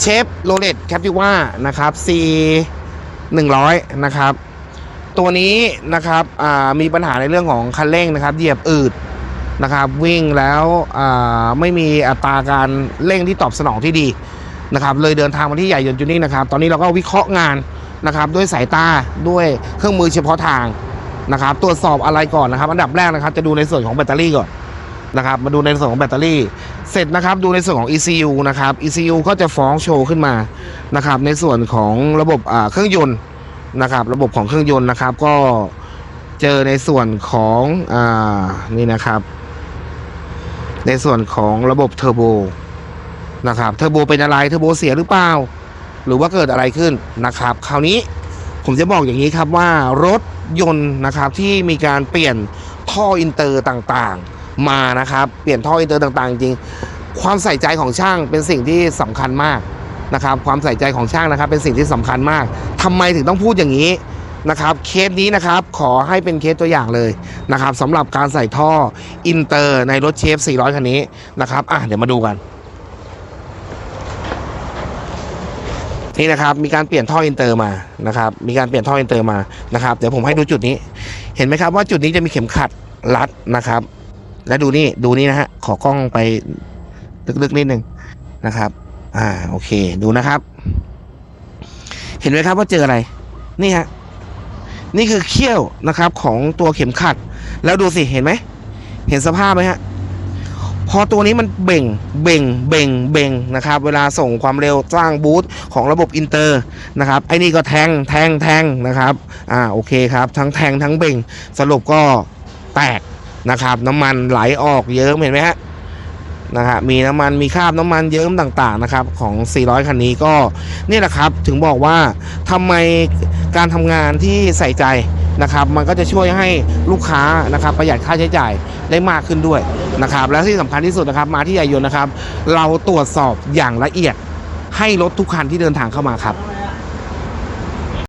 เชฟโรเลตแคปติว่านะครับ C 100 นะครับ ตัวนี้นะครับอ่ามีปัญหาในเรื่องของคันเร่งนะครับ เหยียบอืดนะครับ วิ่งแล้วอ่าไม่มีอัตราการเร่งที่ตอบสนองที่ดีนะครับ เลยเดินทางมาที่ใหญ่ยนต์จูนิ่งนะครับ ตอนนี้เราก็วิเคราะห์งานนะครับ ด้วยสายตาด้วยเครื่องมือเฉพาะทางนะครับ ตรวจสอบอะไรก่อนนะครับ อันดับแรกนะครับ จะดูในส่วนของแบตเตอรี่ก่อน นะครับ มาดูในส่วนของแบตเตอรี่ เสร็จนะครับดูในส่วนของ ECU นะครับ ECU ก็จะฟ้องโชว์ขึ้นมานะครับ ในส่วนของระบบเครื่องยนต์นะครับ ระบบของเครื่องยนต์นะครับ ก็เจอในส่วนของอ่านี่นะครับ ในส่วนของระบบเทอร์โบนะครับเทอร์โบเป็นอะไรเทอร์โบเสียหรือเปล่า หรือว่าเกิดอะไรขึ้นนะครับ คราวนี้ผมจะบอกอย่างนี้ครับว่ารถยนต์นะครับที่มีการเปลี่ยนท่ออินเตอร์ต่างๆ มานะครับ เปลี่ยนท่ออินเตอร์ต่างๆ จริง ความใส่ใจของช่างเป็นสิ่งที่สำคัญมากนะครับ ความใส่ใจของช่างนะครับ เป็นสิ่งที่สำคัญมากทำไมถึงต้องพูดอย่างนี้นะครับ เคสนี้นะครับขอให้เป็นเคสตัวอย่างเลยนะครับสำหรับการใส่ท่ออินเตอร์ในรถเชฟ 400 คันนี้นะครับอะเดี๋ยวมาดูกัน นี่นะครับมีการเปลี่ยนท่ออินเตอร์มานะครับมีการเปลี่ยนท่ออินเตอร์มานะครับเดี๋ยวผมให้ดูจุดนี้ เห็นไหมครับว่าจุดนี้จะมีเข็มขัดรัดนะครับ และดูนี่ดูนี่นะฮะขอกล้องไปลึกๆนิดนึงนะครับ อ่าโอเคดูนะครับ เห็นไหมครับว่าเจออะไร นี่ฮะนี่คือเขี้ยวนะครับของตัวเข็มขัด แล้วดูสิเห็นไหมเห็นสภาพไหมฮะพอตัวนี้มันเบ่งเบ่งเบ่งเบ่งนะครับ เวลาส่งความเร็วสร้างบูตของระบบอินเตอร์นะครับไอ้นี่ก็แทงแทงแทงนะครับอ่าโอเคครับ ทั้งแทงทั้งเบ่งสรุปก็แตก นะครับ น้ำมันไหลออกเยิ้มเห็นไหมฮะนะฮะมีน้ำมันมีคราบน้ำมันเยิ้มต่างๆนะครับของ 400 คันนี้ก็นี่แหละครับถึงบอกว่าทำไมการทำงานที่ใส่ใจนะครับ มันก็จะช่วยให้ลูกค้านะครับ ประหยัดค่าใช้จ่ายได้มากขึ้นด้วยนะครับ และที่สำคัญที่สุดนะครับ มาที่ใหญ่ยนนะครับ เราตรวจสอบอย่างละเอียดให้รถทุกคันที่เดินทางเข้ามาครับ